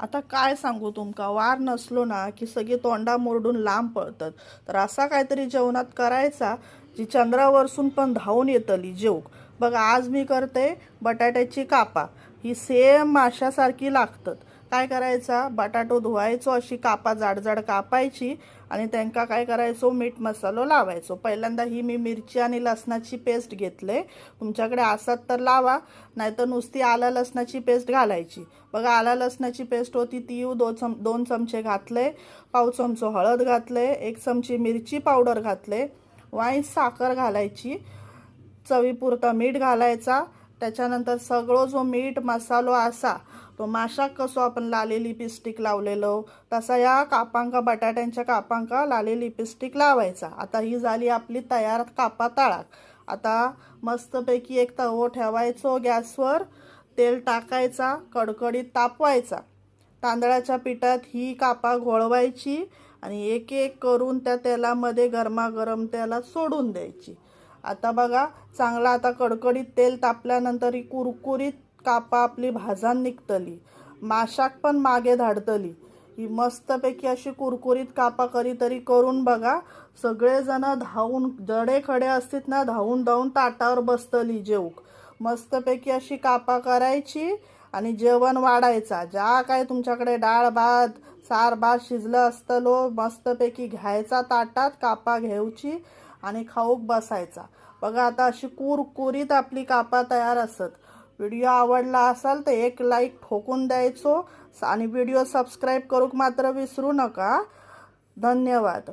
आता काय सांगू तुमका? वार नसलो ना की सगळी तोंडा मोरडून लांब पळतात. तर असा काहीतरी जेवणात करायचा जी चंद्रावरसून पण धावून येतली जेवक बघा आज मी करते बटाट्याची कापा. ही सेम माशासारखी लागतात. काय करायचा? बटाटो धुवायचो अशी कापा जाड जाड कापायची आणि त्यांका काय करायचो? मीठ मसालो लावायचो. पहिल्यांदा ही मी मिरची आणि लसणाची पेस्ट घेतले. तुमच्याकडे असत तर लावा नाहीतर नुसती आला लसणाची पेस्ट घालायची. बघा आला लसणाची पेस्ट होती ती दोन चम दोन चमचे घातले. पाव चमचो हळद घातले एक चमची मिरची पावडर घातले. वाईन साखर घालायची. चवीपुरता मीठ घालायचा. त्याच्यानंतर सगळं जो मीठ मसालो असा तो माशाक कसो आपण लाली लिपस्टिक लावलेलो तसा या कापांका बटाट्यांच्या कापांका लाली लिपस्टिक लावायचा. आता ही झाली आपली तयार कापा तळाक आता मस्तपैकी एक तवो ठेवायचो गॅसवर तेल टाकायचा कडकडीत तापवायचा. तांदळाच्या पिठात ही कापा घोळवायची आणि एक एक करून त्या तेलामध्ये गरमागरम त्याला सोडून द्यायची. आता बघा चांगला आता कडकडीत तेल तापल्यानंतर ही कुरकुरीत कापा आपली भाजान निघतली. माशाक पण मागे धाडतली. ही मस्तपैकी अशी कुरकुरीत कापा कधीतरी करून बघा सगळेजण धावून जडे खडे असतील ना धावून धावून ताटावर बसतली जेवूक. मस्तपैकी अशी कापा करायची आणि जेवण वाढायचा. ज्या काय तुमच्याकडे डाळ भात सार भात शिजलं असतलो मस्तपैकी घ्यायचा ताटात कापा घेऊची आणि खाऊक बसायचा. बघा आता अशी कुरकुरीत आपली कापा तयार असत. व्हिडिओ आवडला असाल तर एक लाईक ठोकून द्यायचो आणि व्हिडिओ सबस्क्राईब करूक मात्र विसरू नका. धन्यवाद.